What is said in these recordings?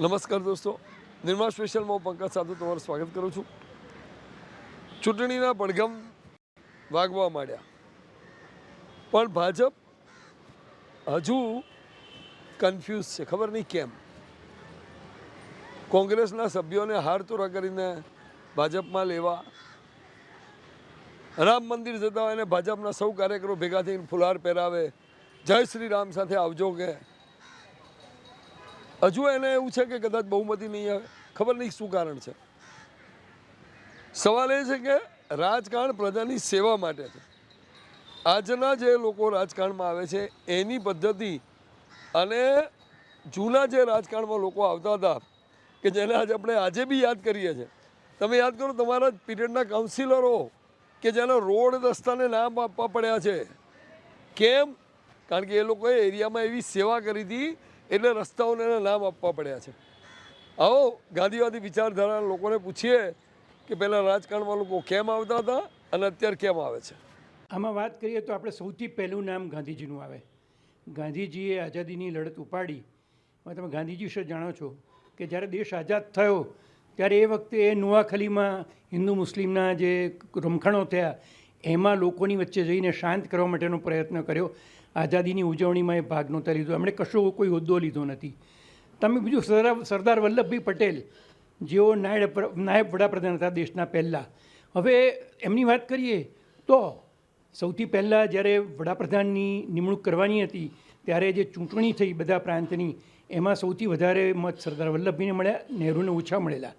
નમસ્કાર દોસ્તો. નિર્મા સ્પેશિયલમાં હું પંકજ સાધુ તમારું સ્વાગત કરું છું. ચૂંટણીના પડઘમ વાગવા માંડ્યા. પણ ભાજપ હજુ કન્ફ્યુઝ છે, ખબર નહીં કેમ? કોંગ્રેસના સભ્યોને હારતોરા કરીને ભાજપમાં લેવા. રામ મંદિર જતા હોય અને ભાજપના સૌ કાર્યકરો ભેગા થઈને ફુલાર પહેરાવે. જય શ્રી રામ સાથે આવજો કે હજુ એને એવું છે કે કદાચ બહુમતી નહીં આવે ખબર નહીં શું કારણ છે. સવાલ એ છે કે રાજકારણ પ્રજાની સેવા માટે છે. આજના જે લોકો રાજકારણમાં આવે છે, એની પદ્ધતિ અને જૂના જે રાજકારણમાં લોકો આવતા હતા, કે જેને આજે આપણે આજે બી યાદ કરીએ છીએ. તમે યાદ કરો તમારા પીરિયડના કાઉન્સિલરો કે જેના રોડ રસ્તાને નામ આપવા પડ્યા છે. કેમ? કારણ કે એ લોકોએ એરિયામાં એવી સેવા કરી હતી એટલે રસ્તાઓને એના નામ આપવા પડ્યા છે. આવો ગાંધીવાદી વિચારધારાના લોકોને પૂછીએ કે પહેલાં રાજકારણમાં લોકો કેમ આવતા હતા અને અત્યારે કેમ આવે છે? આમાં વાત કરીએ તો આપણે સૌથી પહેલું નામ ગાંધીજીનું આવે. ગાંધીજીએ આઝાદીની લડત ઉપાડી. હવે તમે ગાંધીજી વિશે જાણો છો કે જ્યારે દેશ આઝાદ થયો, ત્યારે એ વખતે એ નુઆખલીમાં હિન્દુ મુસ્લિમના જે રમખાણો થયા, એમાં લોકોની વચ્ચે જઈને શાંત કરવા માટેનો પ્રયત્ન કર્યો. આઝાદીની ઉજવણીમાં એ ભાગ નહોતા લીધો. એમણે કશો કોઈ હોદ્દો લીધો નથી. તમે બીજું સરદાર સરદાર વલ્લભભાઈ પટેલ, જેઓ નાયબ નાયબ વડાપ્રધાન હતા દેશના પહેલાં. હવે એમની વાત કરીએ તો સૌથી પહેલાં જ્યારે વડાપ્રધાનની નિમણૂક કરવાની હતી, ત્યારે જે ચૂંટણી થઈ બધા પ્રાંતની, એમાં સૌથી વધારે મત સરદાર વલ્લભભાઈને મળ્યા, નહેરુને ઓછા મળેલા.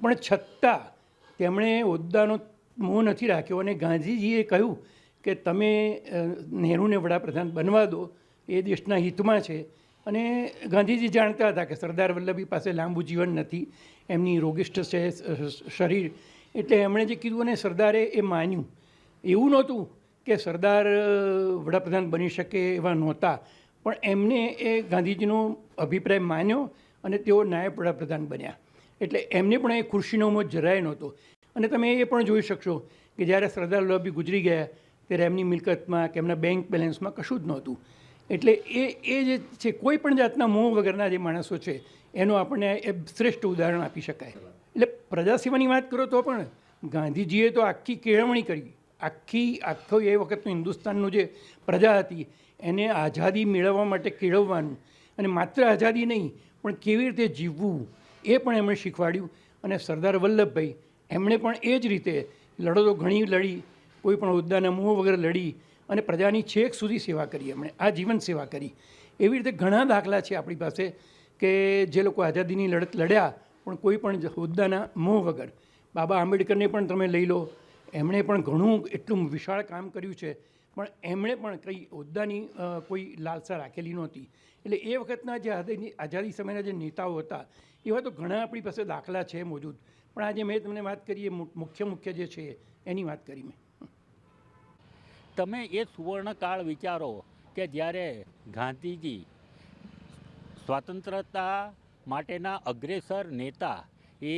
પણ છતાં તેમણે હોદ્દાનો મોહ નથી રાખ્યો અને ગાંધીજીએ કહ્યું કે તમે નહેરુને વડાપ્રધાન બનવા દો, એ દેશના હિતમાં છે. અને ગાંધીજી જાણતા હતા કે સરદાર વલ્લભી પાસે લાંબુ જીવન નથી, એમની રોગિષ્ઠ છે શરીર. એટલે એમણે જે કીધું અને સરદારે એ માન્યું. એવું નહોતું કે સરદાર વડાપ્રધાન બની શકે એવા નહોતા. પણ એમને એ ગાંધીજીનો અભિપ્રાય માન્યો અને તેઓ નાયબ વડાપ્રધાન બન્યા. એટલે એમને પણ એ ખુરશીનો મોહ જરાય નહોતો. અને તમે એ પણ જોઈ શકશો કે જ્યારે સરદાર વલ્લભી ગુજરી ગયા ત્યારે એમની મિલકતમાં કે એમના બેંક બેલેન્સમાં કશું જ નહોતું. એટલે એ એ જે છે, કોઈ પણ જાતના મોહ વગરના જે માણસો છે, એનું આપણને એ શ્રેષ્ઠ ઉદાહરણ આપી શકાય. એટલે પ્રજા સેવાની વાત કરો તો પણ ગાંધીજીએ તો આખી કેળવણી કરી. આખી, આખો એ વખતનું હિન્દુસ્તાનનું જે પ્રજા હતી, એને આઝાદી મેળવવા માટે કેળવવાનું. અને માત્ર આઝાદી નહીં, પણ કેવી રીતે જીવવું, એ પણ એમણે શીખવાડ્યું. અને સરદાર વલ્લભભાઈ, એમણે પણ એ જ રીતે લડતો ઘણી લડી કોઈ પણ હોદ્દાના મોહ વગર લડી અને પ્રજાની છેક સુધી સેવા કરી એમણે, આ જીવન સેવા કરી. એવી રીતે ઘણા દાખલા છે આપણી પાસે કે જે લોકો આઝાદીની લડત લડ્યા, પણ કોઈ પણ હોદ્દાના મોહ વગર. બાબા આંબેડકરને પણ તમે લઈ લો, એમણે પણ ઘણું એટલું વિશાળ કામ કર્યું છે, પણ એમણે પણ કંઈ હોદ્દાની કોઈ લાલસા રાખેલી નહોતી. એટલે એ વખતના જે આઝાદી સમયના જે નેતાઓ હતા, એવા તો ઘણા આપણી પાસે દાખલા છે મોજૂદ. પણ આજે મેં તમને વાત કરી એ મુ- મુખ્ય મુખ્ય જે છે, એની વાત કરી મેં. તમે એ સુવર્ણકાળ વિચારો કે જ્યારે ગાંધીજી સ્વતંત્રતા માટેના અગ્રેસર નેતા એ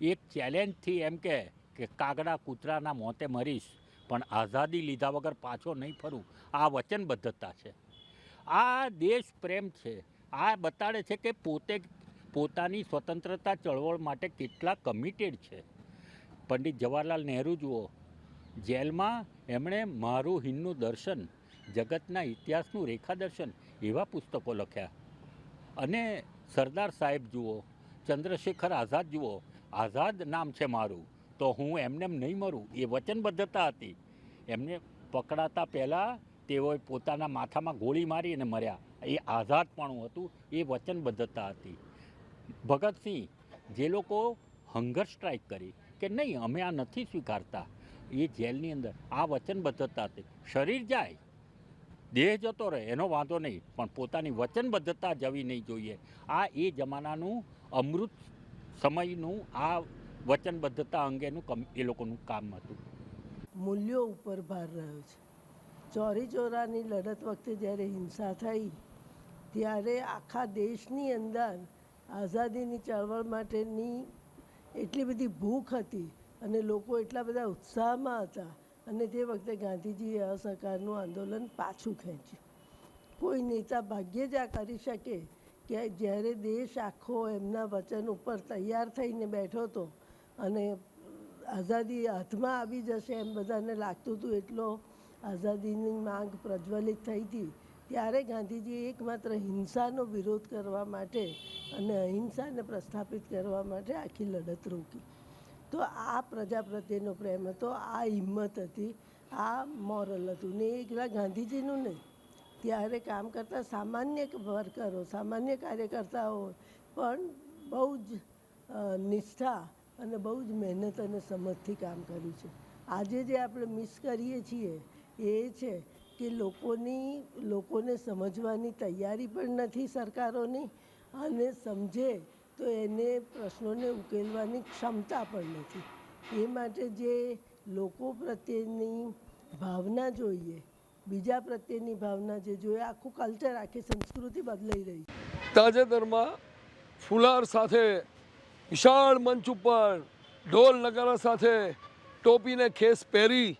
એક ચેલેન્જથી એમ કે કાગડા કૂતરાના મોતે મરીશ, પણ આઝાદી લીધા વગર પાછો નહીં ફરું. આ વચનબદ્ધતા છે. આ દેશ પ્રેમ છે. આ બતાડે છે કે પોતે પોતાની સ્વતંત્રતા ચળવળ માટે કેટલા કમિટેડ છે. પંડિત જવાહરલાલ નહેરુ જુઓ જેલમાં એમણે મારું હિન્દુ દર્શન, જગતના ઇતિહાસનું રેખા દર્શન એવા પુસ્તકો લખ્યા. અને સરદાર સાહેબ જુઓ, ચંદ્રશેખર આઝાદ જુઓ, આઝાદ નામ છે મારું, તો હું એમનેમ નહીં મરું, એ વચનબદ્ધતા હતી. એમને પકડાતા પહેલાં તેઓએ પોતાના માથામાં ગોળી મારી અને મર્યા. એ આઝાદપણું હતું, એ વચનબદ્ધતા હતી. ભગતસિંહ, જે લોકો હંગર સ્ટ્રાઇક કરી કે નહીં, અમે આ નથી સ્વીકારતા એ જેલની અંદર. આ વચનબદ્ધતા હતી શરીર જાય. દેહ જતો રહે, એનો વાંધો નહીં. પણ પોતાની વચનબદ્ધતા જવી નહીં જોઈએ. આ એ જમાનાનું અમૃત સમયનું આ વચનબદ્ધતા અંગેનું કમ, એ લોકોનું કામ હતું. મૂલ્યો ઉપર ભાર રહ્યો છે. ચોરી ચોરાની લડત વખતે જ્યારે હિંસા થઈ, ત્યારે આખા દેશની અંદર આઝાદીની ચળવળ માટેની એટલી બધી ભૂખ હતી અને લોકો એટલા બધા ઉત્સાહમાં હતા અને તે વખતે ગાંધીજીએ અસહકારનું આંદોલન પાછું ખેંચ્યું. કોઈ નેતા ભાગ્યે જ આ કરી શકે કે જ્યારે દેશ આખો એમના વચન ઉપર તૈયાર થઈને બેઠો હતો અને આઝાદી હાથમાં આવી જશે એમ બધાને લાગતું હતું, એટલો આઝાદીની માંગ પ્રજ્વલિત થઈ હતી, ત્યારે ગાંધીજીએ એકમાત્ર હિંસાનો વિરોધ કરવા માટે અને અહિંસાને પ્રસ્થાપિત કરવા માટે આખી લડત રોકી. તો આ પ્રજા પ્રત્યેનો પ્રેમ હતો, આ હિંમત હતી, આ મોરલ હતું. ને એ એકલા ગાંધીજીનું નહીં. ત્યારે કામ કરતા સામાન્ય વર્કરો, સામાન્ય કાર્યકર્તાઓ પણ બહુ જ નિષ્ઠા અને બહુ જ મહેનત અને સમજથી કામ કર્યું છે. આજે જે આપણે મિસ કરીએ છીએ એ છે કે લોકોની, લોકોને સમજવાની તૈયારી પણ નથી સરકારોની અને સમજે તો એને પ્રશ્નોને ઉકેલવાની ક્ષમતા પણ નથી. એ માટે જે લોકો પ્રત્યેની ભાવના જોઈએ, બીજા પ્રત્યેની ભાવના જે જોઈએ, આખું કલ્ચર આખી સંસ્કૃતિ બદલાઈ રહી તાજેતરમાં ફુલાર સાથે વિશાળ મંચ ઉપર ઢોલ નગારા સાથે ટોપીને ખેસ પહેરી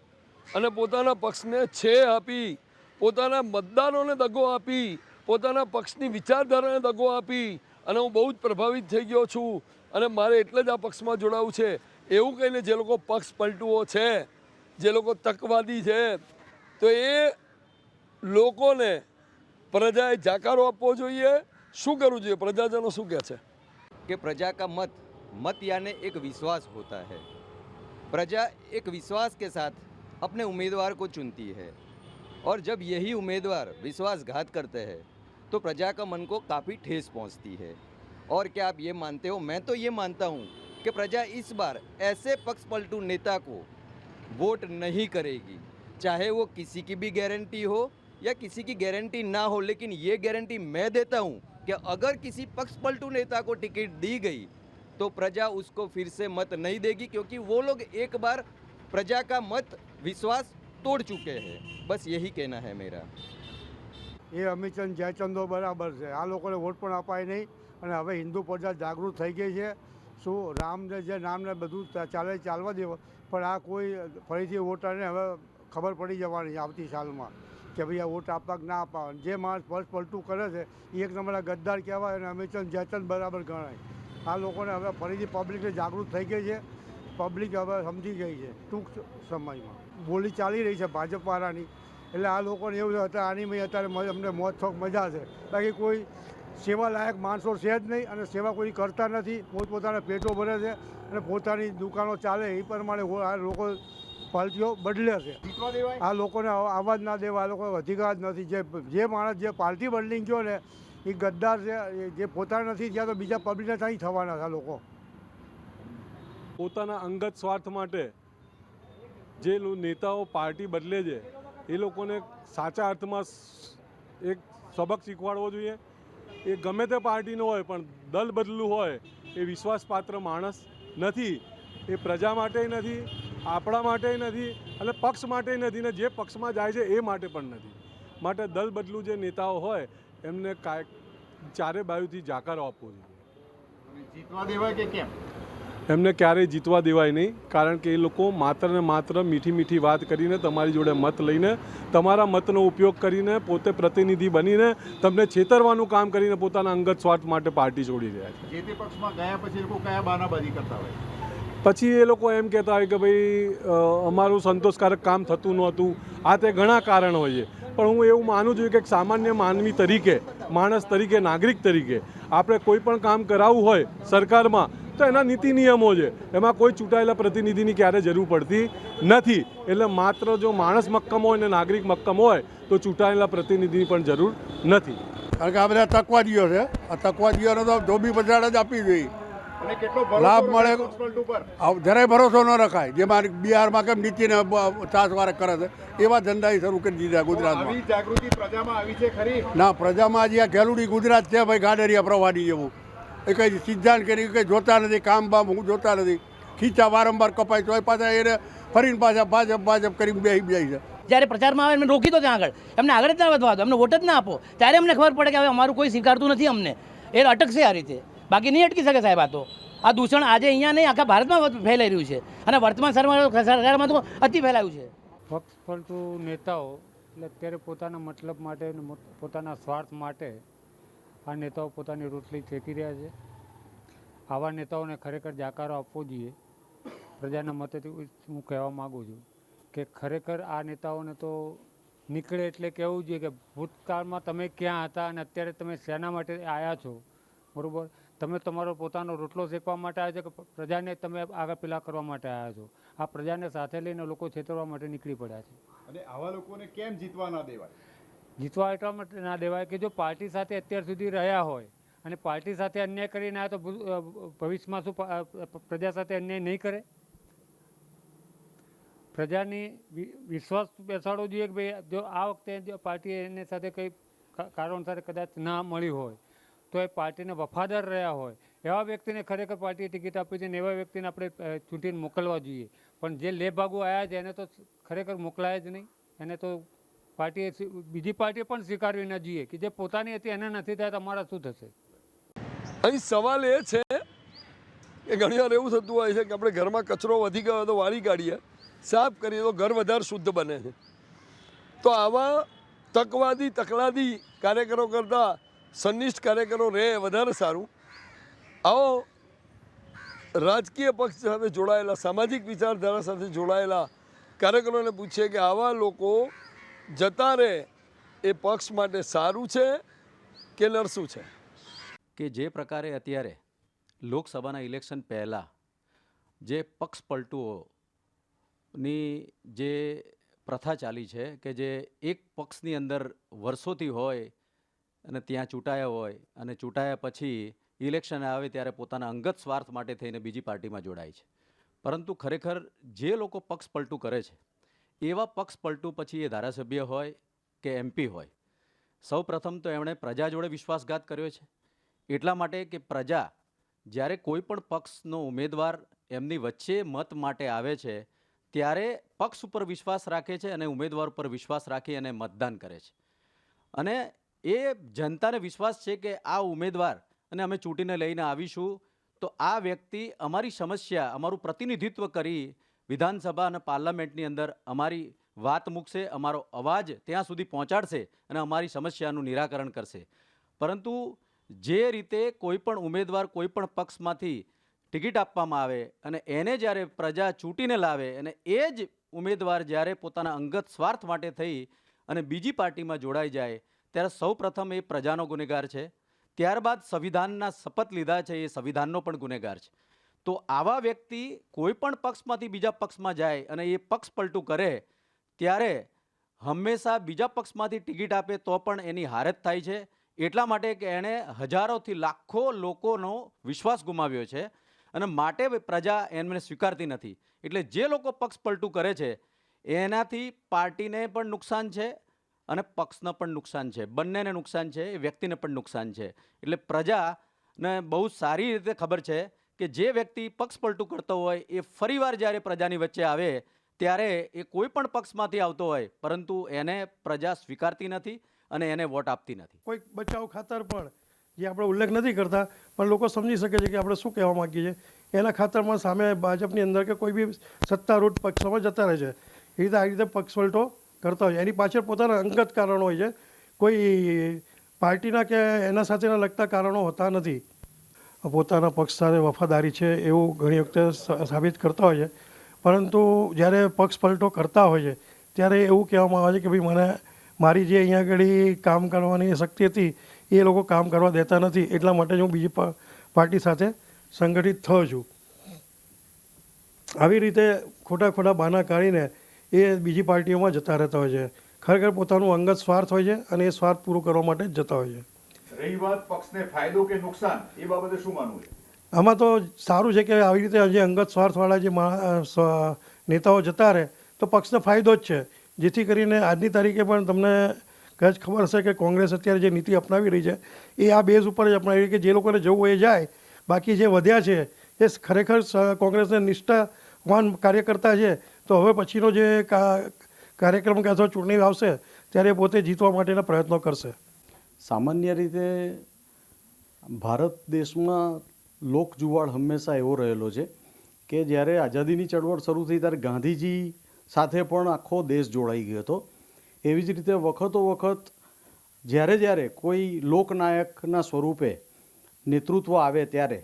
અને પોતાના પક્ષને છે આપી, પોતાના મતદારોને દગો આપી, પોતાના પક્ષની વિચારધારાને દગો આપી અને હું બહુ જ પ્રભાવિત થઈ ગયો છું અને મારે એટલે જ આ પક્ષમાં જોડાવું છે એવું કહીને જે લોકો પક્ષ પલટુઓ છે જે લોકો તકવાદી છે તો એ લોકોને પ્રજાએ જાકારો આપવો જોઈએ શું કરવું જોઈએ પ્રજાજનો શું કહે છે कि प्रजा का मत मत यानी एक विश्वास होता है प्रजा एक विश्वास के साथ अपने उम्मीदवार को चुनती है और जब यही उम्मीदवार विश्वासघात करते हैं तो प्रजा का मन को काफ़ी ठेस पहुँचती है। और क्या आप ये मानते हो? मैं तो ये मानता हूँ कि प्रजा इस बार ऐसे पक्ष पलटू नेता को वोट नहीं करेगी। चाहे वो किसी की भी गारंटी हो या किसी की गारंटी ना हो, लेकिन ये गारंटी मैं देता हूँ कि अगर किसी पक्ष पलटू नेता को टिकट दी गई तो प्रजा उसको फिर से मत नहीं देगी, क्योंकि वो लोग एक बार प्रजा का मत, विश्वास तोड़ चुके हैं। बस यही कहना है मेरा। એ અમિતચંદ જયચંદો બરાબર છે. આ લોકોને વોટ પણ અપાય નહીં અને હવે હિન્દુ પ્રજા જાગૃત થઈ ગઈ છે. શું રામને જે નામને બધું ચાલે ચાલવા દેવો, પણ આ કોઈ ફરીથી વોટરને હવે ખબર પડી જવાની આવતી સાલમાં કે ભાઈ આ વોટ આપવા કે ના આપવા. જે માણસ પલ્સ પલટું કરે છે એ એક નંબરના ગદ્દાર કહેવાય અને અમિતચંદ જયચંદ બરાબર ગણાય. આ લોકોને હવે ફરીથી પબ્લિકને જાગૃત થઈ ગઈ છે. પબ્લિક હવે સમજી ગઈ છે ટૂંક સમયમાં. બોલી ચાલી રહી છે ભાજપવાળાની એટલે આ લોકોને એવું અત્યારે આની મેં અત્યારે અમને મોજ શોખ મજા છે. બાકી કોઈ સેવા લાયક માણસો છે જ નહીં અને સેવા કોઈ કરતા નથી પોતપોતાના પેટો ભરે છે અને પોતાની દુકાનો ચાલે એ પ્રમાણે આ લોકો પાર્ટીઓ બદલે છે. આ લોકોને આવ- જ ના દેવા આ લોકો અધિકાર જ નથી. જે જે માણસ જે પાર્ટી બદલીને ગયો ને એ ગદ્દાર છે જે પોતાના નથી ત્યાં તો બીજા પબ્લિકને ત્યાં થવાના છે આ લોકો. પોતાના અંગત સ્વાર્થ માટે જે લો- નેતાઓ પાર્ટી બદલે છે એ લોકોને સાચા અર્થમાં એક સબક શીખવાડવો જોઈએ. એ ગમે તે પાર્ટીનો હોય, પણ દલ બદલું હોય, એ વિશ્વાસપાત્ર માણસ નથી. એ પ્રજા માટે નથી, આપણા માટે નથી, અને પક્ષ માટે નથી, ને જે પક્ષમાં જાય છે એ માટે પણ નથી. માટે દલ બદલું જે નેતાઓ હોય, એમને કાંઈક ચારે બાજુથી જાકારો આપવો જોઈએ. જીતવા દેવાય કે કેમ? એમને ક્યારેય જીતવા દેવાય નહીં કારણ કે એ લોકો માત્ર ને માત્ર મીઠી મીઠી વાત કરીને તમારી જોડે મત લઈને તમારા મતનો ઉપયોગ કરીને પોતે પ્રતિનિધિ બનીને તમને છેતરવાનું કામ કરીને પોતાના અંગત સ્વાર્થ માટે પાર્ટી છોડી રહ્યા છે. જે તે પક્ષમાં ગયા પછી એ લોકો કયા બાનાબાજી કરતા હોય? પછી એ લોકો એમ કહેતા હોય કે ભાઈ અમારું સંતોષકારક કામ થતું નહોતું. આ તે ઘણા કારણ હોય છે. પણ હું એવું માનું છું કે એક સામાન્ય માનવી તરીકે માણસ તરીકે નાગરિક તરીકે આપણે કોઈ પણ કામ કરાવવું હોય સરકારમાં તો એના નીતિ નિયમો છે. એમાં કોઈ ચૂંટાયેલા પ્રતિનિધિની ક્યારે જરૂર પડતી નથી. એટલે માત્ર જો માણસ મક્કમ હોય ને નાગરિક મક્કમ હોય તો ચૂંટાયેલા પ્રતિનિધિની પણ જરૂર નથી. કારણ કે આ બધા તકવાદીઓ છે. આ તકવાદીઓને તો ધોબી પછાડ જ આપવી જોઈએ. લાભ મળે. જરાય ભરોસો ન રખાય. જેમાં બિહારમાં કેમ નીતિને ચાસવારે કરે છે. એવા ધંધા શરૂ કરી દીધા ગુજરાતમાં. જાગૃતિ પ્રજામાં આવી છે ખરી? ના પ્રજામાં આજે આ ખેલુડી ગુજરાત છે ભાઈ ગાડરિયા પ્રવાડી જેવું. એ કંઈ સિદ્ધાંત કરી કંઈ જોતા નથી કામ બામ હું જોતા નથી. ખીચા વારંવાર કપાય તો પાછા એને ફરીને પાછા ભાજપ ભાજપ કરીને બેસી જાય છે. જ્યારે પ્રચારમાં આવે એમને રોકી દો ત્યાં આગળ. એમને આગળ જ ના વધવા દો એમને વોટ જ ના આપો. ત્યારે અમને ખબર પડે કે હવે અમારું કોઈ સ્વીકારતું નથી અમને. એ અટકશે આ રીતે. બાકી નહીં અટકી શકે સાહેબ આ તો. આ દૂષણ આજે અહીંયા નહીં આખા ભારતમાં ફેલાઈ રહ્યું છે. અને વર્તમાન સરકારમાં સરકારમાં તો અતિ ફેલાયું છે. પક્ષ પલટુ નેતાઓ એટલે અત્યારે પોતાના મતલબ માટે પોતાના સ્વાર્થ માટે આ નેતાઓ પોતાની રોટલી શેકી રહ્યા છે. આવા નેતાઓને ખરેખર જાકારો આપવો જોઈએ. પ્રજાના મતેથી હું કહેવા માગું છું કે ખરેખર આ નેતાઓને તો નીકળે એટલે કહેવું જોઈએ કે ભૂતકાળમાં તમે ક્યાં હતા અને અત્યારે તમે શેના માટે આવ્યા છો? બરાબર? તમે તમારો પોતાનો રોટલો શેકવા માટે આવ્યા છો કે પ્રજાને તમે આગળ પેલા કરવા માટે આવ્યા છો? આ પ્રજાને સાથે લઈને લોકો છેતરવા માટે નીકળી પડ્યા છે. અને આવા લોકોને કેમ જીતવા ના દેવાય? જીતવા એટલા માટે ના દેવાય કે જો પાર્ટી સાથે અત્યાર સુધી રહ્યા હોય અને પાર્ટી સાથે અન્યાય કરીને આ તો ભવિષ્યમાં શું પ્રજા સાથે અન્યાય નહીં કરે? પ્રજાની વિશ્વાસ બેસાડવો જોઈએ કે ભાઈ જો આ વખતે જો પાર્ટીએ એની સાથે કંઈ કારણસર કદાચ ના મળી હોય, તો એ પાર્ટીને વફાદાર રહ્યા હોય. એવા વ્યક્તિને ખરેખર પાર્ટીએ ટિકિટ આપી છે ને એવા વ્યક્તિને આપણે ચૂંટીને મોકલવા જોઈએ. પણ જે લેભાગુ આવ્યા છે એને તો ખરેખર મોકલાય જ નહીં. એને તો પાર્ટીએ બીજી પાર્ટીએ પણ સ્વીકારવી ન જોઈએ કે જે પોતાની હતી એને નથી થાય તમારા શું થશે? અહીં સવાલ એ છે કે ઘણીવાર એવું થતું હોય છે કે આપણે ઘરમાં કચરો વધી ગયો તો વાળી કાઢીએ. સાફ કરીએ તો ઘર વધારે શુદ્ધ બને છે. તો આવા તકવાદી, તકલાદી કાર્યકરો કરતાં સંનિષ્ઠ કાર્યકરો રહે વધારે સારું. આવો રાજકીય પક્ષ સાથે જોડાયેલા, સામાજિક વિચારધારા સાથે જોડાયેલા કાર્યકરોને પૂછીએ કે આવા લોકો જતા રહે એ પક્ષ માટે સારું છે કે નરસું છે? કે જે પ્રકારે અત્યારે લોકસભાના ઇલેક્શન પહેલાં જે પક્ષ પલટુઓની જે પ્રથા ચાલી છે કે જે એક પક્ષની અંદર વર્ષોથી હોય અને ત્યાં ચૂંટાયા હોય અને ચૂંટાયા પછી ઇલેક્શન આવે ત્યારે પોતાના અંગત સ્વાર્થ માટે થઈને બીજી પાર્ટીમાં જોડાય છે. પરંતુ ખરેખર જે લોકો પક્ષ પલટું કરે છે એવા પક્ષ પલટું પછી એ ધારાસભ્ય હોય કે એમપી હોય. સૌ પ્રથમ તો એમણે પ્રજા જોડે વિશ્વાસઘાત કર્યો છે. એટલા માટે કે પ્રજા જ્યારે કોઈ પણ પક્ષનો ઉમેદવાર એમની વચ્ચે મત માટે આવે છે, ત્યારે પક્ષ ઉપર વિશ્વાસ રાખે છે અને ઉમેદવાર ઉપર વિશ્વાસ રાખી અને મતદાન કરે છે. અને એ જનતાને વિશ્વાસ છે કે આ ઉમેદવાર, અને અમે ચૂંટીને લઈને આવીશું, તો આ વ્યક્તિ અમારી સમસ્યા, અમારું પ્રતિનિધિત્વ કરી વિધાનસભા અને પાર્લામેન્ટની અંદર અમારી વાત મૂકશે, અમારો અવાજ ત્યાં સુધી પહોંચાડશે અને અમારી સમસ્યાનું નિરાકરણ કરશે. પરંતુ જે રીતે કોઈપણ ઉમેદવાર કોઈપણ પક્ષમાંથી ટિકિટ આપવામાં આવે અને એને જ્યારે પ્રજા ચૂંટીને લાવે અને એ જ ઉમેદવાર જ્યારે પોતાના અંગત સ્વાર્થ માટે થઈ અને બીજી પાર્ટીમાં જોડાઈ જાય, ત્યારે સૌ પ્રથમ એ પ્રજાનો ગુનેગાર છે. ત્યારબાદ સંવિધાનના શપથ લીધા છે, એ સંવિધાનનો પણ ગુનેગાર છે. તો આવા વ્યક્તિ કોઈ પણ પક્ષમાંથી બીજા પક્ષમાં જાય અને એ પક્ષ પલટું કરે, ત્યારે હંમેશા બીજા પક્ષમાંથી ટિકિટ આપે તો પણ એની હારત થાય છે. એટલા માટે કે એણે હજારોથી લાખો લોકોનો વિશ્વાસ ગુમાવ્યો છે અને માટે પ્રજા એમને સ્વીકારતી નથી. એટલે જે લોકો પક્ષ પલટું કરે છે, એનાથી પાર્ટીને પણ નુકસાન છે અને પક્ષને પણ નુકસાન છે. બંનેને નુકસાન છે, એ વ્યક્તિને પણ નુકસાન છે. એટલે પ્રજાને બહુ સારી રીતે ખબર છે કે જે વ્યક્તિ પક્ષ પલટું કરતો હોય એ ફરીવાર જ્યારે પ્રજાની વચ્ચે આવે, ત્યારે એ કોઈ પણ પક્ષમાંથી આવતો હોય, પરંતુ એને પ્રજા સ્વીકારતી નથી અને એને વોટ આપતી નથી. કોઈ બચાવ ખાતર પણ જે આપણે ઉલ્લેખ નથી કરતા, પણ લોકો સમજી શકે છે કે આપણે શું કહેવા માગીએ છીએ. એના ખાતરમાં સામે ભાજપની અંદર કે કોઈ બી સત્તારૂઢ પક્ષોમાં જતા રહે છે. એ રીતે આ રીતે પક્ષ પલટો કરતા હોય એની પાછળ પોતાના અંગત કારણો હોય છે. કોઈ પાર્ટીના કે એના સાથેના લગતા કારણો હોતા નથી. પોતાના પક્ષ સાથે વફાદારી છે એવું ઘણી વખતે સાબિત કરતા હોય છે. પરંતુ જ્યારે પક્ષ પલટો કરતા હોય છે, ત્યારે એવું કહેવામાં આવે છે કે ભાઈ મને મારી જે અહીંયા આગળ કામ કરવાની શક્તિ હતી, એ લોકો કામ કરવા દેતા નથી, એટલા માટે જ હું બીજી પાર્ટી સાથે સંગઠિત થયો છું. આવી રીતે ખોટા ખોટા બાના કાઢીને એ બીજી પાર્ટીઓમાં જતા રહેતા હોય છે. ખરેખર પોતાનું અંગત સ્વાર્થ હોય છે અને એ સ્વાર્થ પૂરો કરવા માટે જ જતા હોય છે. આમાં તો સારું છે કે આવી રીતે જે અંગત સ્વાર્થવાળા જે નેતાઓ જતા રહે, તો પક્ષને ફાયદો જ છે. જેથી કરીને આજની તારીખે પણ તમને કદાચ ખબર હશે કે કોંગ્રેસ અત્યારે જે નીતિ અપનાવી રહી છે, એ આ બેઝ ઉપર જ અપનાવી રહી કે જે લોકોને જવું એ જાય. બાકી જે વધ્યા છે, એ ખરેખર કોંગ્રેસના નિષ્ઠાવાન કાર્યકર્તા છે. તો હવે પછીનો જે કાર્યક્રમ કે અથવા ચૂંટણી આવશે ત્યારે પોતે જીતવા માટેના પ્રયત્નો કરશે. સામાન્ય રીતે ભારત દેશમાં લોક જુવાળ હંમેશા એવો રહેલો છે કે જ્યારે આઝાદીની ચળવળ શરૂ થઈ ત્યારે ગાંધીજી સાથે પણ આખો દેશ જોડાઈ ગયો હતો. એવી જ રીતે વખતો વખત જ્યારે જ્યારે કોઈ લોકનાયકના સ્વરૂપે નેતૃત્વ આવે ત્યારે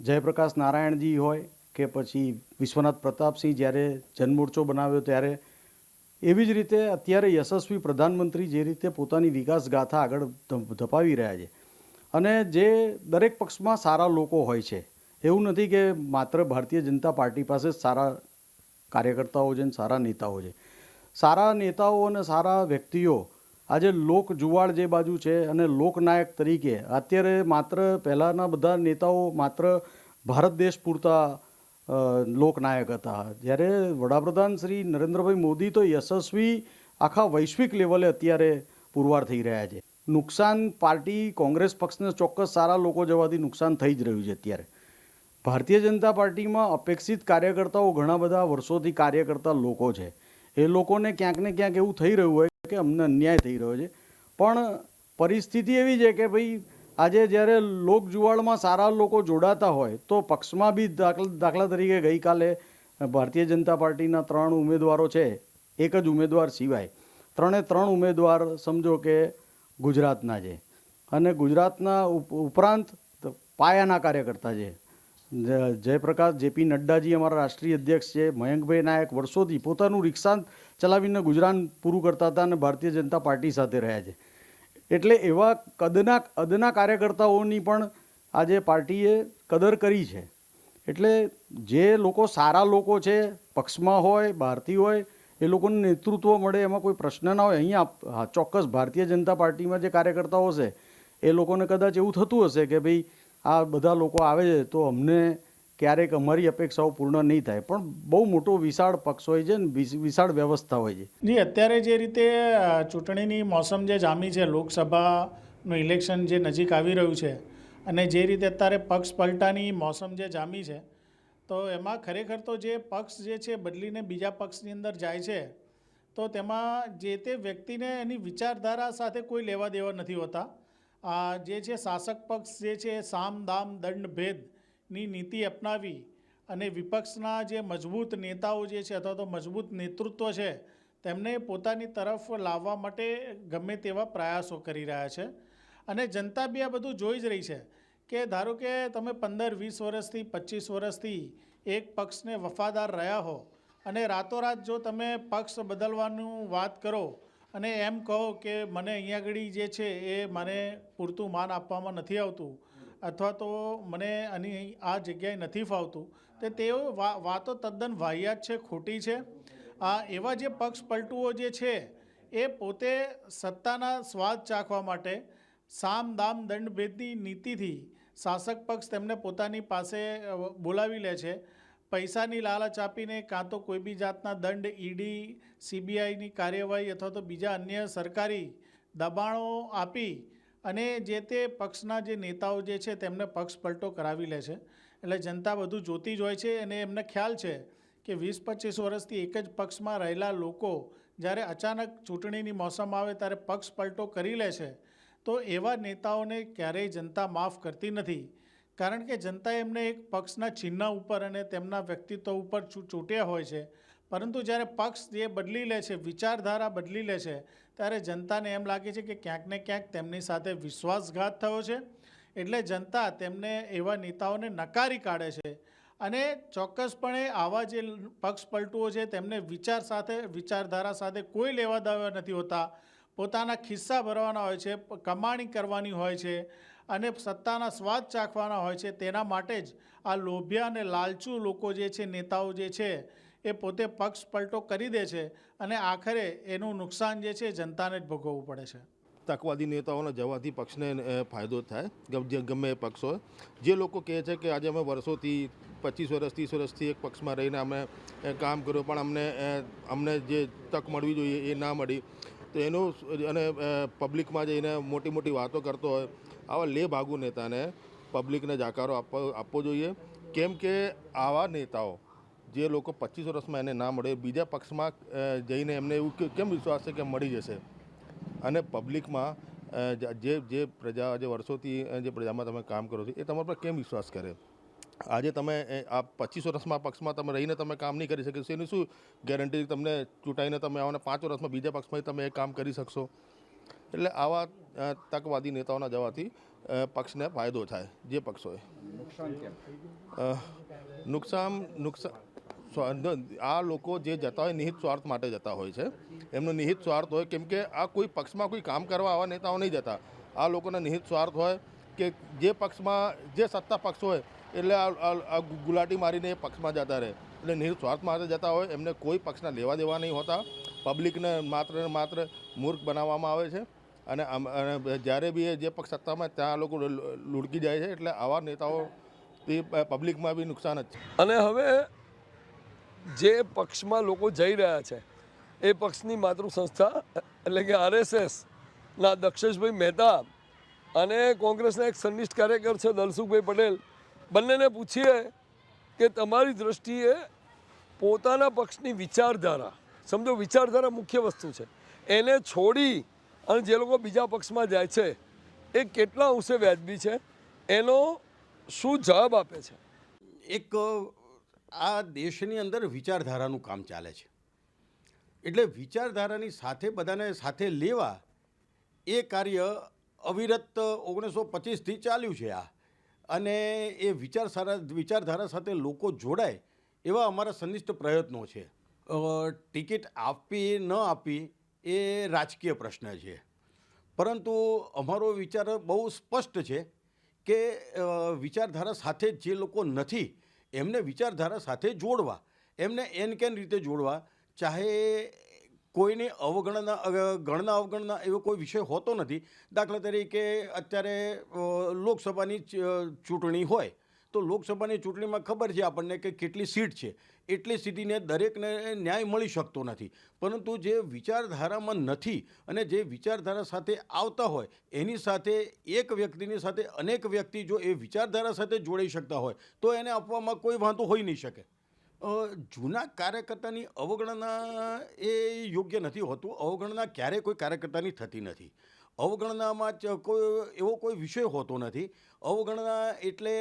જયપ્રકાશ નારાયણજી હોય કે પછી વિશ્વનાથ પ્રતાપસિંહ જ્યારે જનમોરચો બનાવ્યો ત્યારે એવી જ રીતે અત્યારે યશસ્વી પ્રધાનમંત્રી જે રીતે પોતાની વિકાસ ગાથા આગળ ધપાવી રહ્યા છે. અને જે દરેક પક્ષમાં સારા લોકો હોય છે, એવું નથી કે માત્ર ભારતીય જનતા પાર્ટી પાસે જ સારા કાર્યકર્તાઓ છે અને સારા નેતાઓ છે. સારા નેતાઓ અને સારા વ્યક્તિઓ આજે લોક જુવાળ જે બાજુ છે અને લોકનાયક તરીકે, અત્યારે માત્ર પહેલાંના બધા નેતાઓ માત્ર ભારત દેશ પૂરતા લોકનાયક હતા. જ્યારે વડાપ્રધાન શ્રી નરેન્દ્રભાઈ મોદી તો યશસ્વી આખા વૈશ્વિક લેવલે અત્યારે પુરવાર થઈ રહ્યા છે. નુકસાન પાર્ટી કોંગ્રેસ પક્ષને ચોક્કસ સારા લોકો જવાથી નુકસાન થઈ જ રહ્યું છે અત્યારે. ભારતીય જનતા પાર્ટીમાં અપેક્ષિત કાર્યકર્તાઓ ઘણા બધા વર્ષોથી કાર્ય કરતા લોકો છે. એ લોકોને ક્યાંક ને ક્યાંક એવું થઈ રહ્યું હોય કે અમને અન્યાય થઈ રહ્યો છે. પણ પરિસ્થિતિ એવી છે કે ભાઈ આજે જ્યારે લોકજુવાળમાં સારા લોકો જોડાતા હોય, તો પક્ષમાં બી દાખલા દાખલા તરીકે ગઈકાલે ભારતીય જનતા પાર્ટીના ત્રણ ઉમેદવારો છે, એક જ ઉમેદવાર સિવાય. ત્રણે ત્રણ ઉમેદવાર સમજો કે ગુજરાતના છે. અને ગુજરાતના ઉપ- ઉપરાંત પાયાના કાર્યકર્તા છે. જયપ્રકાશ, જેપી નડ્ડાજી અમારા રાષ્ટ્રીય અધ્યક્ષ છે, મયંકભાઈ નાયક વર્ષોથી પોતાનું રિક્ષા ચલાવીને ગુજરાન પૂરું કરતા હતા અને ભારતીય જનતા પાર્ટી સાથે રહ્યા છે. એટલે એવા કદના અદના કાર્યકર્તાઓની પણ આજે પાર્ટીએ કદર કરી છે. એટલે જે લોકો સારા લોકો છે, પક્ષમાં હોય, બહારથી હોય, એ લોકોને નેતૃત્વ મળે એમાં કોઈ પ્રશ્ન ના હોય. અહીંયા ચોક્કસ ભારતીય જનતા પાર્ટીમાં જે કાર્યકર્તાઓ છે, એ લોકોને કદાચ એવું થતું હશે કે ભાઈ આ બધા લોકો આવે છે, તો અમને ક્યારેક અમારી અપેક્ષાઓ પૂર્ણ નહીં થાય, પણ બહુ મોટો વિશાળ પક્ષ હોય છે ને વિશાળ વ્યવસ્થા હોય છે. જી, અત્યારે જે રીતે ચૂંટણીની મોસમ જે જામી છે, લોકસભાનું ઇલેક્શન જે નજીક આવી રહ્યું છે, અને જે રીતે અત્યારે પક્ષ પલટાની મોસમ જે જામી છે, તો એમાં ખરેખર તો જે પક્ષ જે છે, બદલીને બીજા પક્ષની અંદર જાય છે, તો તેમાં જે તે વ્યક્તિને એની વિચારધારા સાથે કોઈ લેવા દેવા નથી હોતા. જે છે, શાસક પક્ષ જે છે, સામ, દામ, દંડ ભેદની નીતિ અપનાવી અને વિપક્ષના જે મજબૂત નેતાઓ જે છે અથવા તો મજબૂત નેતૃત્વ છે, તેમને પોતાની તરફ લાવવા માટે ગમે તેવા પ્રયાસો કરી રહ્યા છે. અને જનતા બી આ બધું જોઈ જ રહી છે કે ધારો કે તમે પંદર, વીસ વર્ષથી, પચીસ વર્ષથી એક પક્ષને વફાદાર રહ્યા હો અને રાતોરાત જો તમે પક્ષ બદલવાનું વાત કરો અને એમ કહો કે મને અહીંયા આગળ જે છે એ મને પૂરતું માન આપવામાં નથી આવતું અથવા તો મને આની આ જગ્યાએ નથી ફાવતું, તો તેઓ વાતો તદ્દન વાહિયાત છે, ખોટી છે. આ એવા જે પક્ષ પલટુઓ જે છે, એ પોતે સત્તાના સ્વાદ ચાખવા માટે સામ દામ દંડ ભેદની નીતિથી શાસક પક્ષ તેમને પોતાની પાસે બોલાવી લે છે. પૈસાની લાલચ આપીને કાં તો કોઈ બી જાતના દંડ, ઈડી, સીબીઆઈની કાર્યવાહી અથવા તો બીજા અન્ય સરકારી દબાણો આપી અને જે તે પક્ષના જે નેતાઓ જે છે તેમને પક્ષ પલટો કરાવી લે છે. એટલે જનતા બધું જોતી જ હોય છે અને એમને ખ્યાલ છે કે વીસ પચીસ વર્ષથી એક જ પક્ષમાં રહેલા લોકો જ્યારે અચાનક ચૂંટણીની મોસમ આવે ત્યારે પક્ષ પલટો કરી લે છે, તો એવા નેતાઓને ક્યારેય જનતા માફ કરતી નથી. કારણ કે જનતા એમને એક પક્ષના ચિહ્ન ઉપર અને તેમના વ્યક્તિત્વ ઉપર ચૂંટ્યા હોય છે. પરંતુ જ્યારે પક્ષ જે બદલી લે છે, વિચારધારા બદલી લે છે ત્યારે જનતાને એમ લાગે છે કે ક્યાંક ને ક્યાંક તેમની સાથે વિશ્વાસઘાત થયો છે. એટલે જનતા તેમને એવા નેતાઓને નકારી કાઢે છે અને ચોક્કસપણે આવા જે પક્ષ પલટુઓ છે તેમને વિચાર સાથે, વિચારધારા સાથે કોઈ લેવા દેવા નથી હોતા. પોતાના ખિસ્સા ભરવાના હોય છે કમાણી કરવાની હોય છે અને સત્તાના સ્વાદ ચાખવાના હોય છે. તેના માટે જ આ લોભિયા અને લાલચુ લોકો જે છે, નેતાઓ જે છે એ પોતે પક્ષ પલટો કરી દે છે અને આખરે એનું નુકસાન જે છે જનતાને જ ભોગવવું પડે છે. તકવાદી નેતાઓના જવાથી પક્ષને ફાયદો થાય, ગમ- એ પક્ષ હોય. જે લોકો કહે છે કે આજે અમે વર્ષોથી, પચીસ વર્ષ, ત્રીસ વર્ષથી એક પક્ષમાં રહીને અમે કામ કર્યું, પણ અમને અમને જે તક મળવી જોઈએ એ ના મળી. તો એનું અને પબ્લિકમાં જઈને મોટી મોટી વાતો કરતો હોય, આવા લે ભાગુ નેતાને પબ્લિકને જાકારો આપવો આપવો જોઈએ. કેમ કે આવા નેતાઓ જે લોકો પચીસ વર્ષમાં એને ના મળે બીજા પક્ષમાં જઈને એમને એવું કેમ વિશ્વાસ છે કે મળી જશે? અને પબ્લિકમાં જે જે પ્રજા જે વર્ષોથી જે પ્રજામાં તમે કામ કરો છો એ તમારા પર કેમ વિશ્વાસ કરે? આજે તમે આ પચીસ વર્ષમાં પક્ષમાં તમે રહીને તમે કામ નહીં કરી શકશો એની શું ગેરંટી તમને ચૂંટાઈને તમે આવો ને પાંચ વર્ષમાં બીજા પક્ષમાં તમે એ કામ કરી શકશો? એટલે આવા તકવાદી નેતાઓના જવાથી પક્ષને ફાયદો થાય જે પક્ષોએ. નુકસાન નુકસાન આ લોકો જે જતા હોય નિહિત સ્વાર્થ માટે જતા હોય છે. એમનો નિહિત સ્વાર્થ હોય કેમ કે આ કોઈ પક્ષમાં કોઈ કામ કરવા આવા નેતાઓ નહીં જતા. આ લોકોના નિહિત સ્વાર્થ હોય કે જે પક્ષમાં, જે સત્તા પક્ષ હોય એટલે આ ગુલાટી મારીને એ પક્ષમાં જતા રહે. એટલે નિહિત સ્વાર્થ માટે જતા હોય, એમને કોઈ પક્ષના લેવા દેવા નહીં હોતા. પબ્લિકને માત્ર ને માત્ર મૂર્ખ બનાવવામાં આવે છે. અને જ્યારે બી જે પક્ષ સત્તામાં ત્યાં લોકો લુડકી જાય છે. એટલે આવા નેતાઓ, તે, પબ્લિકમાં બી નુકસાન જ છે. અને હવે જે પક્ષમાં લોકો જઈ રહ્યા છે, એ પક્ષની માતૃ સંસ્થા એટલે કે આરએસએસના દક્ષેશભાઈ મહેતા અને કોંગ્રેસના એક સંનિષ્ઠ કાર્યકર છે, દલસુખભાઈ પટેલ, બંનેને પૂછીએ કે તમારી દ્રષ્ટિએ પોતાના પક્ષની વિચારધારા, સમજો વિચારધારા મુખ્ય વસ્તુ છે, એને છોડી અને જે લોકો બીજા પક્ષમાં જાય છે, એ કેટલા અંશે વ્યાજબી છે, એનો શું જવાબ આપે છે? એક આ દેશની અંદર વિચારધારાનું કામ ચાલે છે. એટલે વિચારધારાની સાથે બધાને સાથે લેવા એ કાર્ય અવિરત ઓગણીસો પચીસથી ચાલ્યું છે આ. અને એ વિચારધારા વિચારધારા સાથે લોકો જોડાય એવા અમારા સંનિષ્ઠ પ્રયત્નો છે. ટિકિટ આપવી ન આપવી એ રાજકીય પ્રશ્ન છે. પરંતુ અમારો વિચાર બહુ સ્પષ્ટ છે કે વિચારધારા સાથે જે લોકો નથી એમને વિચારધારા સાથે જોડવા, એમને એન કેન રીતે જોડવા, ચાહે કોઈની અવગણના ગણના અવગણના એવો કોઈ વિષય હોતો નથી. દાખલા તરીકે અત્યારે લોકસભાની ચૂંટણી હોય તો લોકસભાની ચૂંટણીમાં ખબર છે આપણને કે કેટલી સીટ છે. એટલી સીટીને દરેકને ન્યાય મળી શકતો નથી. પરંતુ જે વિચારધારામાં નથી અને જે વિચારધારા સાથે આવતા હોય, એની સાથે એક વ્યક્તિની સાથે અનેક વ્યક્તિ જો એ વિચારધારા સાથે જોડાઈ શકતા હોય, તો એને આપવામાં કોઈ વાંધો હોઈ નહીં શકે. જૂના કાર્યકર્તાની અવગણના એ યોગ્ય નથી હોતું. અવગણના ક્યારેય કોઈ કાર્યકર્તાની થતી નથી. અવગણનામાં કોઈ, એવો કોઈ વિષય હોતો નથી. અવગણના એટલે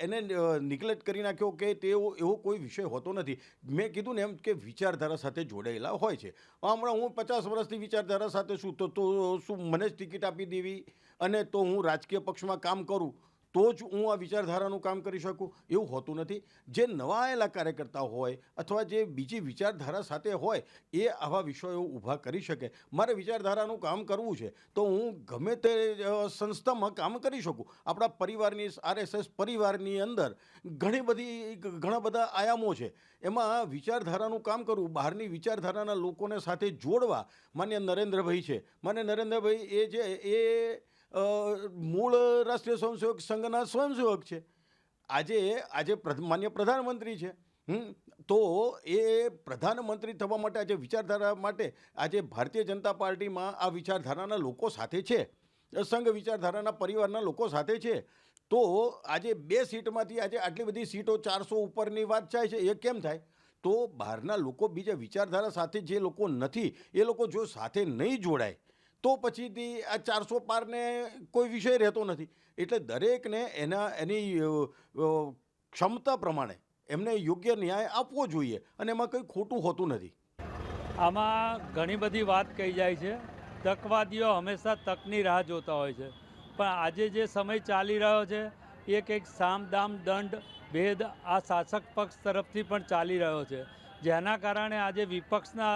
એને નિગ્લેક્ટ કરી નાખ્યો કે તેઓ, એવો કોઈ વિષય હોતો નથી. મેં કીધું ને એમ કે વિચારધારા સાથે જોડાયેલા હોય છે. હમણાં હું પચાસ વર્ષથી વિચારધારા સાથે છું, તો તો શું મને જ ટિકિટ આપી દેવી? અને તો હું રાજકીય પક્ષમાં કામ કરું? તો જ હું આ વિચારધારાનું કામ કરી શકું? એવું હોતું નથી. જે નવા આવેલા કાર્યકર્તા હોય અથવા જે બીજી વિચારધારા સાથે હોય, એ આવા વિષયો ઊભા કરી શકે. મારે વિચારધારાનું કામ કરવું છે, તો હું ગમે તે સંસ્થામાં કામ કરી શકું. આપણા પરિવારની, આરએસએસ પરિવારની અંદર ઘણી બધી, ઘણા બધા આયામો છે. એમાં વિચારધારાનું કામ કરવું, બહારની વિચારધારાના લોકોને સાથે જોડવા માન્ય નરેન્દ્રભાઈ છે. માન્ય નરેન્દ્રભાઈ એ જે, એ મૂળ રાષ્ટ્રીય સ્વયંસેવક સંઘના સ્વયંસેવક છે. આજે આજે માન્ય પ્રધાનમંત્રી છે. તો એ પ્રધાનમંત્રી થવા માટે આજે વિચારધારા માટે આજે ભારતીય જનતા પાર્ટીમાં આ વિચારધારાના લોકો સાથે છે. સંઘ વિચારધારાના પરિવારના લોકો સાથે છે. તો આજે બે સીટમાંથી આજે આટલી બધી સીટો ચારસો ઉપરની વાત થાય છે, એ કેમ થાય? તો બહારના લોકો બીજા વિચારધારા સાથે જે લોકો નથી, એ લોકો જો સાથે નહીં જોડાય તો પછીથી આ ચારસો પારને કોઈ વિષય રહેતો નથી. એટલે દરેકને એના, એની ક્ષમતા પ્રમાણે એમને યોગ્ય ન્યાય આપવો જોઈએ અને એમાં કંઈ ખોટું હોતું નથી. આમાં ઘણી બધી વાત કહી જાય છે. તકવાદીઓ હંમેશા તકની રાહ જોતા હોય છે. પણ આજે જે સમય ચાલી રહ્યો છે, એક એક સામ દામ દંડ ભેદ આ શાસક પક્ષ તરફથી પણ ચાલી રહ્યો છે. જેના કારણે આજે વિપક્ષના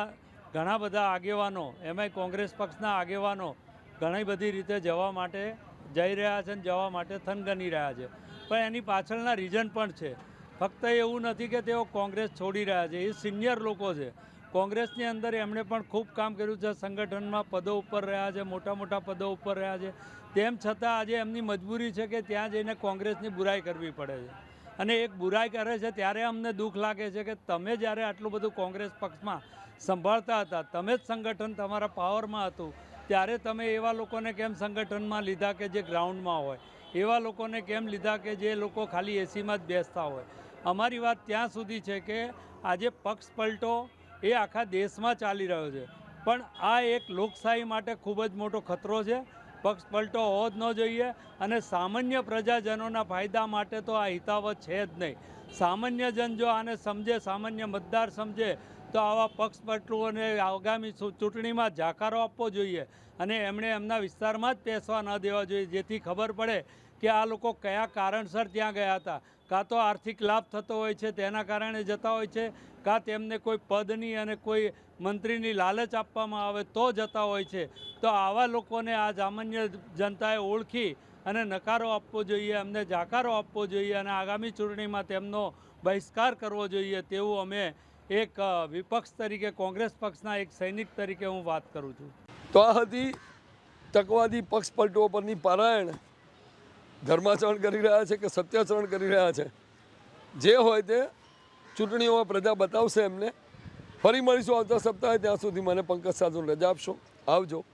ઘણા બધા આગેવાનો એમાંય કોંગ્રેસ પક્ષના આગેવાનો ઘણી બધી રીતે જવા માટે જઈ રહ્યા છે અને જવા માટે થનગની રહ્યા છે. પણ એની પાછળના રીઝન પણ છે. ફક્ત એવું નથી કે તેઓ કોંગ્રેસ છોડી રહ્યા છે, એ સિનિયર લોકો છે. કોંગ્રેસની અંદર એમણે પણ ખૂબ કામ કર્યું છે, સંગઠનમાં પદો ઉપર રહ્યા છે, મોટા મોટા પદો ઉપર રહ્યા છે. તેમ છતાં આજે એમની મજબૂરી છે કે ત્યાં જઈને કોંગ્રેસની બુરાઈ કરવી પડે છે. અને એક બુરાઈ કરે છે, ત્યારે અમને દુઃખ લાગે છે કે તમે જ્યારે આટલું બધું કોંગ્રેસ પક્ષમાં સંભાળતા હતા, તમે જ સંગઠન તમારા પાવરમાં હતું, ત્યારે તમે એવા લોકોને કેમ સંગઠનમાં લીધા કે જે ગ્રાઉન્ડમાં હોય? એવા લોકોને કેમ લીધા કે જે લોકો ખાલી એસીમાં જ બેસતા હોય? અમારી વાત ત્યાં સુધી છે કે આજે પક્ષ પલટો એ આખા દેશમાં ચાલી રહ્યો છે. પણ આ એક લોકશાહી માટે ખૂબ જ મોટો ખતરો છે. પક્ષ પલટો હોવો જ ન જોઈએ અને સામાન્ય પ્રજાજનોના ફાયદા માટે તો આ હિતાવત છે જ નહીં. સામાન્ય જન જો આને સમજે, સામાન્ય મતદાર સમજે, તો આવા પક્ષ પટલુઓને આગામી ચૂંટણીમાં જાકારો આપવો જોઈએ અને એમણે એમના વિસ્તારમાં જ પેસવા ન દેવા જોઈએ, જેથી ખબર પડે કે આ લોકો કયા કારણસર ત્યાં ગયા હતા. કાં તો આર્થિક લાભ થતો હોય છે, તેના કારણે જતા હોય છે, કાં તેમને કોઈ પદની અને કોઈ મંત્રીની લાલચ આપવામાં આવે તો જતા હોય છે. તો આવા લોકોને આ સામાન્ય જનતાએ ઓળખી અને નકારો આપવો જોઈએ, અમને જાકારો આપવો જોઈએ અને આગામી ચૂંટણીમાં તેમનો બહિષ્કાર કરવો જોઈએ તેવું અમે એક વિપક્ષ તરીકે, કોંગ્રેસ પક્ષના એક સૈનિક તરીકે હું વાત કરું છું. તો આ હતી તકવાદી પક્ષ પલટો પરની પારાયણ. ધર્માચરણ કરી રહ્યા છે કે સત્યાચરણ કરી રહ્યા છે? જે હોય તે ચૂંટણીઓમાં પ્રજા બતાવશે એમને. ફરી મળીશું આવતા સપ્તાહે. ત્યાં સુધી મને પંકજ સાધુ રજા આપશો. આવજો.